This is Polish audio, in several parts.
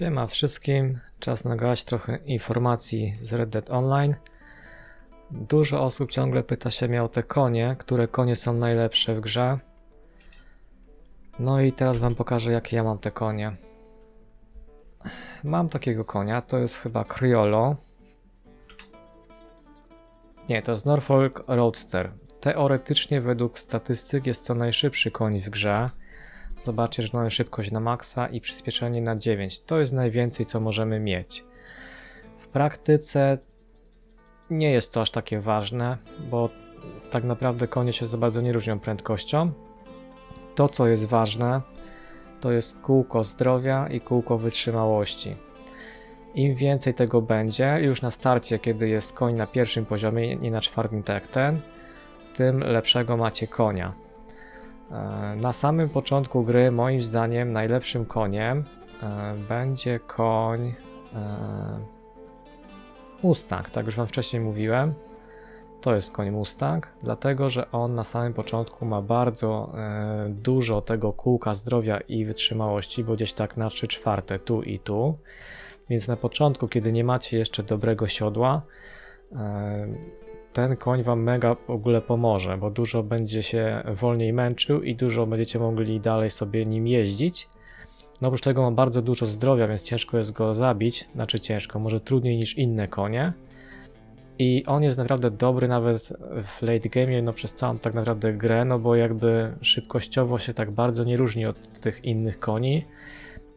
Siema wszystkim, czas nagrać trochę informacji z Red Dead Online. Dużo osób ciągle pyta się mnie o te konie, które konie są najlepsze w grze. No i teraz wam pokażę jakie ja mam te konie. Mam takiego konia, to jest chyba Criollo. Nie, to jest Norfolk Roadster. Teoretycznie według statystyk jest to najszybszy koń w grze. Zobaczcie, że mamy szybkość na maksa i przyspieszenie na 9. To jest najwięcej, co możemy mieć. W praktyce nie jest to aż takie ważne, bo tak naprawdę konie się za bardzo nie różnią prędkością. To, co jest ważne, to jest kółko zdrowia i kółko wytrzymałości. Im więcej tego będzie, już na starcie, kiedy jest koń na pierwszym poziomie, nie na czwartym tak jak ten, tym lepszego macie konia. E, Na samym początku gry, moim zdaniem, najlepszym koniem e, będzie koń e, Mustang. Tak już Wam wcześniej mówiłem. To jest koń Mustang, dlatego że on na samym początku ma bardzo dużo tego kółka zdrowia i wytrzymałości, bo gdzieś tak na 3 czwarte tu i tu. Więc na początku, kiedy nie macie jeszcze dobrego siodła, ten koń wam mega w ogóle pomoże, bo dużo będzie się wolniej męczył i dużo będziecie mogli dalej sobie nim jeździć. No oprócz tego ma bardzo dużo zdrowia, więc ciężko jest go zabić, znaczy ciężko, może trudniej niż inne konie. I on jest naprawdę dobry nawet w late game, no przez całą tak naprawdę grę, no bo jakby szybkościowo się tak bardzo nie różni od tych innych koni,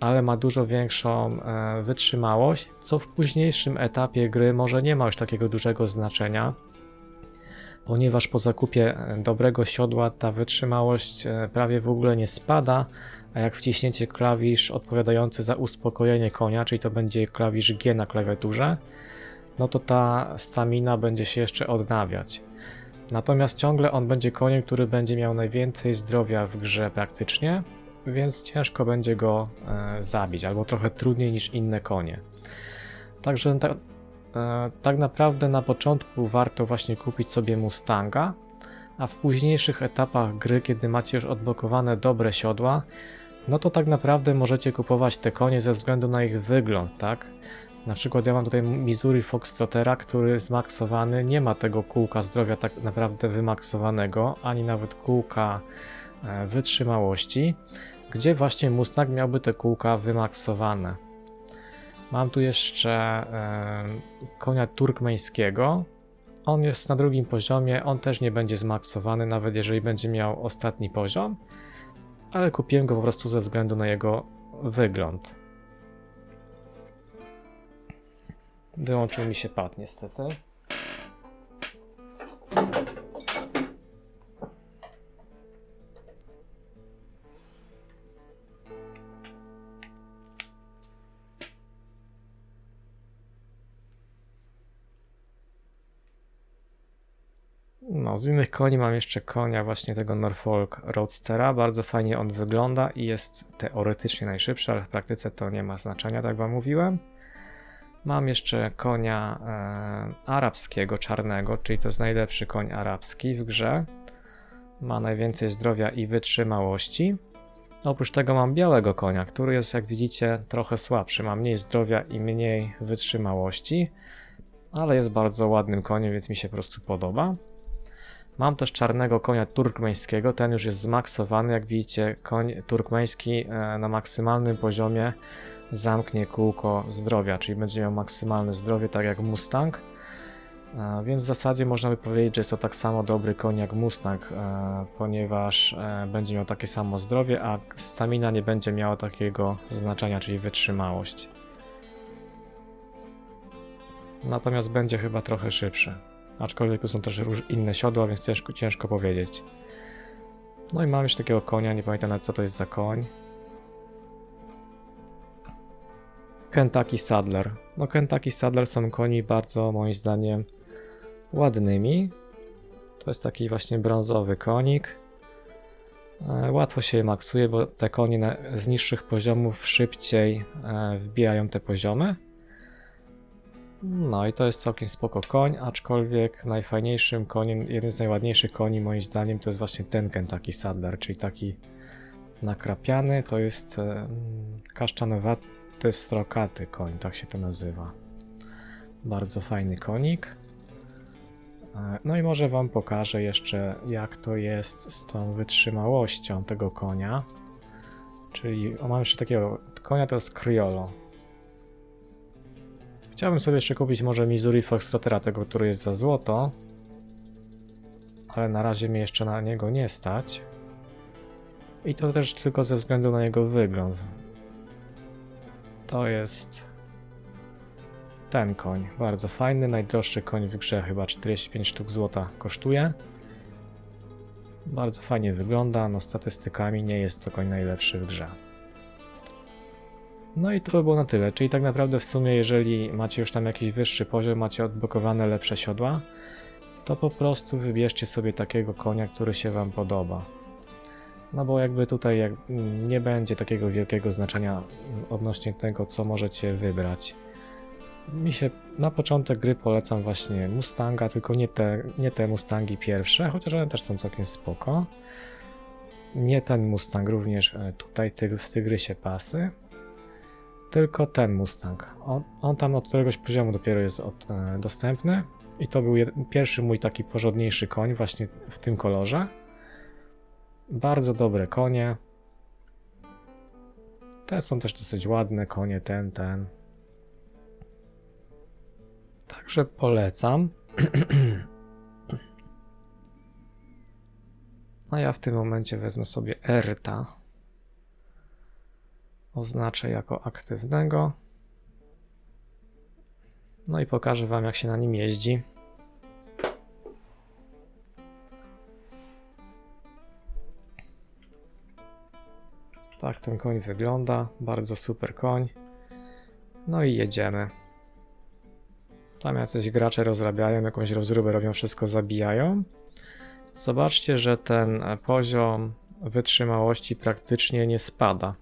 ale ma dużo większą e, wytrzymałość, co w późniejszym etapie gry może nie ma już takiego dużego znaczenia, ponieważ po zakupie e, dobrego siodła ta wytrzymałość e, prawie w ogóle nie spada, a jak wciśniecie klawisz odpowiadający za uspokojenie konia, czyli to będzie klawisz G na klawiaturze, no to ta stamina będzie się jeszcze odnawiać. Natomiast ciągle on będzie koniem, który będzie miał najwięcej zdrowia w grze praktycznie, więc ciężko będzie go e, zabić, albo trochę trudniej niż inne konie. Także ta, tak naprawdę na początku warto właśnie kupić sobie Mustanga, a w późniejszych etapach gry, kiedy macie już odblokowane dobre siodła, no to tak naprawdę możecie kupować te konie ze względu na ich wygląd, tak? Na przykład ja mam tutaj Missouri Foxtrottera, który zmaksowany, nie ma tego kółka zdrowia tak naprawdę wymaksowanego, ani nawet kółka e, wytrzymałości, gdzie właśnie Mustang miałby te kółka wymaksowane. Mam tu jeszcze konia turkmeńskiego. On jest na drugim poziomie, on też nie będzie zmaksowany, nawet jeżeli będzie miał ostatni poziom, ale kupiłem go po prostu ze względu na jego wygląd. Wyłączył mi się pad niestety. Z innych koni mam jeszcze konia właśnie tego Norfolk Roadstera. Bardzo fajnie on wygląda i jest teoretycznie najszybszy, ale w praktyce to nie ma znaczenia, tak wam mówiłem. Mam jeszcze konia e, arabskiego, czarnego, czyli to jest najlepszy koń arabski w grze. Ma najwięcej zdrowia i wytrzymałości. Oprócz tego mam białego konia, który jest, jak widzicie, trochę słabszy. Ma mniej zdrowia i mniej wytrzymałości, ale jest bardzo ładnym koniem, więc mi się po prostu podoba. Mam też czarnego konia turkmeńskiego, ten już jest zmaksowany, jak widzicie koń turkmeński e, na maksymalnym poziomie zamknie kółko zdrowia, czyli będzie miał maksymalne zdrowie tak jak Mustang, e, więc w zasadzie można by powiedzieć, że jest to tak samo dobry koń jak Mustang, e, ponieważ będzie miał takie samo zdrowie, a stamina nie będzie miała takiego znaczenia, czyli wytrzymałość. Natomiast będzie chyba trochę szybszy. Aczkolwiek tu są też róż inne siodła, więc ciężko, ciężko powiedzieć. No i mam już takiego konia, nie pamiętam nawet co to jest za koń. Kentucky Saddler. No Kentucky Saddler są koni bardzo moim zdaniem ładnymi. To jest taki właśnie brązowy konik. E, łatwo się je maksuje, bo te konie z niższych poziomów szybciej e, wbijają te poziomy. No i to jest całkiem spoko koń, aczkolwiek najfajniejszym koniem, jednym z najładniejszych koni moim zdaniem to jest właśnie ten Kentucky Saddler, czyli taki nakrapiany, to jest e, kaszczanowaty, Bystrokaty koń, tak się to nazywa. Bardzo fajny konik. E, No i może wam pokażę jeszcze jak to jest z tą wytrzymałością tego konia. Czyli o, mam jeszcze takiego konia, to jest Criollo. Chciałbym sobie jeszcze kupić może Missouri Foxtrottera, tego, który jest za złoto. Ale na razie mnie jeszcze na niego nie stać. I to też tylko ze względu na jego wygląd. To jest ten koń. Bardzo fajny, najdroższy koń w grze, chyba 45 sztuk złota kosztuje. Bardzo fajnie wygląda, no statystykami nie jest to koń najlepszy w grze. No i to by było na tyle, czyli tak naprawdę w sumie jeżeli macie już tam jakiś wyższy poziom, macie odblokowane lepsze siodła, to po prostu wybierzcie sobie takiego konia, który się wam podoba. No bo jakby tutaj jak, nie będzie takiego wielkiego znaczenia odnośnie tego, co możecie wybrać. Mi się na początek gry polecam właśnie Mustanga, tylko nie te, nie te Mustangi pierwsze, chociaż one też są całkiem spoko. Nie ten Mustang, również e, tutaj w Tygrysie pasy. Tylko ten Mustang. On, on tam od któregoś poziomu dopiero jest od, e, dostępny. I to był jed, pierwszy mój taki porządniejszy koń właśnie w tym kolorze. Bardzo dobre konie. Te są też dosyć ładne konie, ten, ten. Także polecam. A ja w tym momencie wezmę sobie Erta. Oznaczę jako aktywnego. No i pokażę Wam, jak się na nim jeździ. Tak ten koń wygląda. Bardzo super koń. No i jedziemy. Tam jacyś gracze rozrabiają jakąś rozróbę, robią wszystko, zabijają. Zobaczcie, że ten poziom wytrzymałości praktycznie nie spada.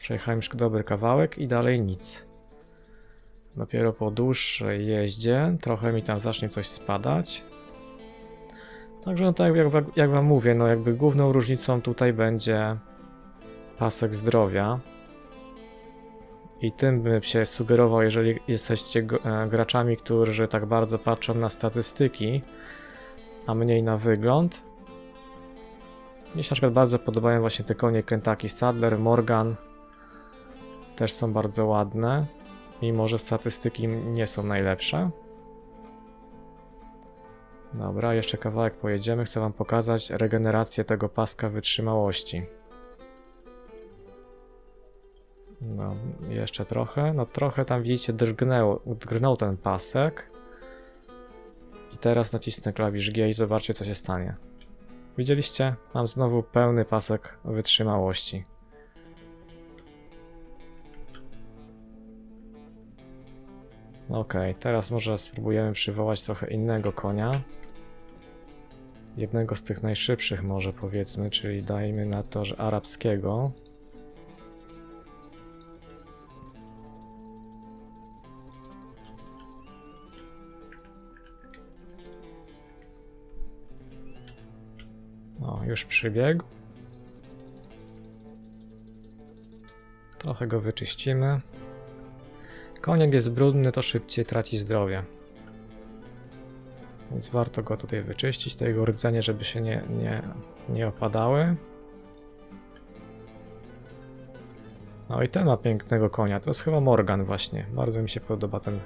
Przejechałem już dobry kawałek i dalej nic. Dopiero po dłuższej jeździe trochę mi tam zacznie coś spadać. Także no tak jak, jak wam mówię, no jakby główną różnicą tutaj będzie pasek zdrowia. I tym bym się sugerował, jeżeli jesteście e, graczami, którzy tak bardzo patrzą na statystyki, a mniej na wygląd. Mi się na przykład bardzo podobają właśnie te konie Kentucky Sadler, Morgan. Też są bardzo ładne, mimo że statystyki nie są najlepsze. Dobra, jeszcze kawałek pojedziemy. Chcę Wam pokazać regenerację tego paska wytrzymałości. No, jeszcze trochę. No, trochę tam widzicie, drgnęło, drgnął ten pasek. I teraz nacisnę klawisz G i zobaczcie, co się stanie. Widzieliście? Mam znowu pełny pasek wytrzymałości. Ok, teraz może spróbujemy przywołać trochę innego konia. Jednego z tych najszybszych może powiedzmy, czyli dajmy na to, że arabskiego. O, już przybiegł. Trochę go wyczyścimy. Koniak jest brudny, to szybciej traci zdrowie. Więc warto go tutaj wyczyścić, te jego rdzenie, żeby się nie, nie, nie opadały. No i ten ma pięknego konia, to jest chyba Morgan właśnie. Bardzo mi się podoba ten,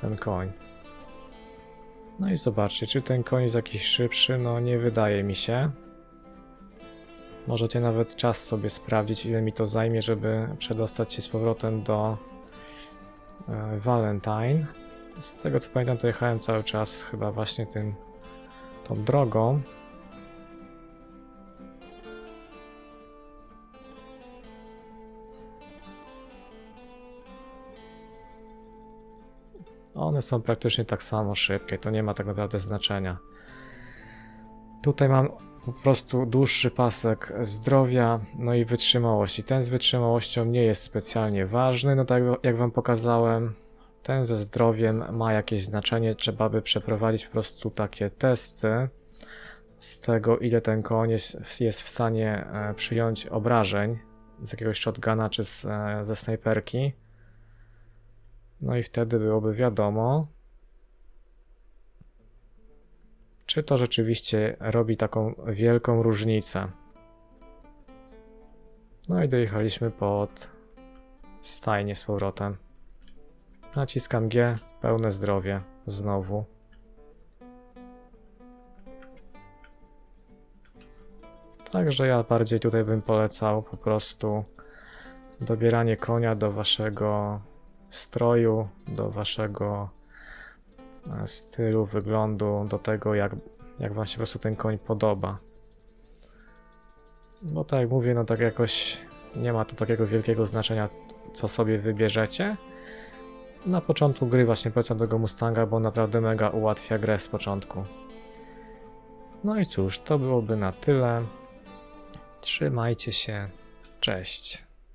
ten koń. No i zobaczcie, czy ten koń jest jakiś szybszy? No nie wydaje mi się. Możecie nawet czas sobie sprawdzić, ile mi to zajmie, żeby przedostać się z powrotem do Valentine. Z tego co pamiętam, to jechałem cały czas chyba właśnie tym tą drogą. One są praktycznie tak samo szybkie, to nie ma tak naprawdę znaczenia. Tutaj mam po prostu dłuższy pasek zdrowia, no i wytrzymałości. Ten z wytrzymałością nie jest specjalnie ważny, no tak jak wam pokazałem. Ten ze zdrowiem ma jakieś znaczenie, trzeba by przeprowadzić po prostu takie testy z tego, ile ten koń jest, jest w stanie e, przyjąć obrażeń z jakiegoś shotguna czy z, e, ze snajperki. No i wtedy byłoby wiadomo, czy to rzeczywiście robi taką wielką różnicę. No i dojechaliśmy pod stajnię z powrotem. Naciskam G, pełne zdrowie, znowu. Także ja bardziej tutaj bym polecał po prostu dobieranie konia do waszego stroju, do waszego stylu, wyglądu, do tego jak, jak wam się po prostu ten koń podoba. Bo tak jak mówię, no tak jakoś nie ma to takiego wielkiego znaczenia, co sobie wybierzecie. Na początku gry właśnie polecam tego Mustanga, bo naprawdę mega ułatwia grę z początku. No i cóż, to byłoby na tyle. Trzymajcie się. Cześć.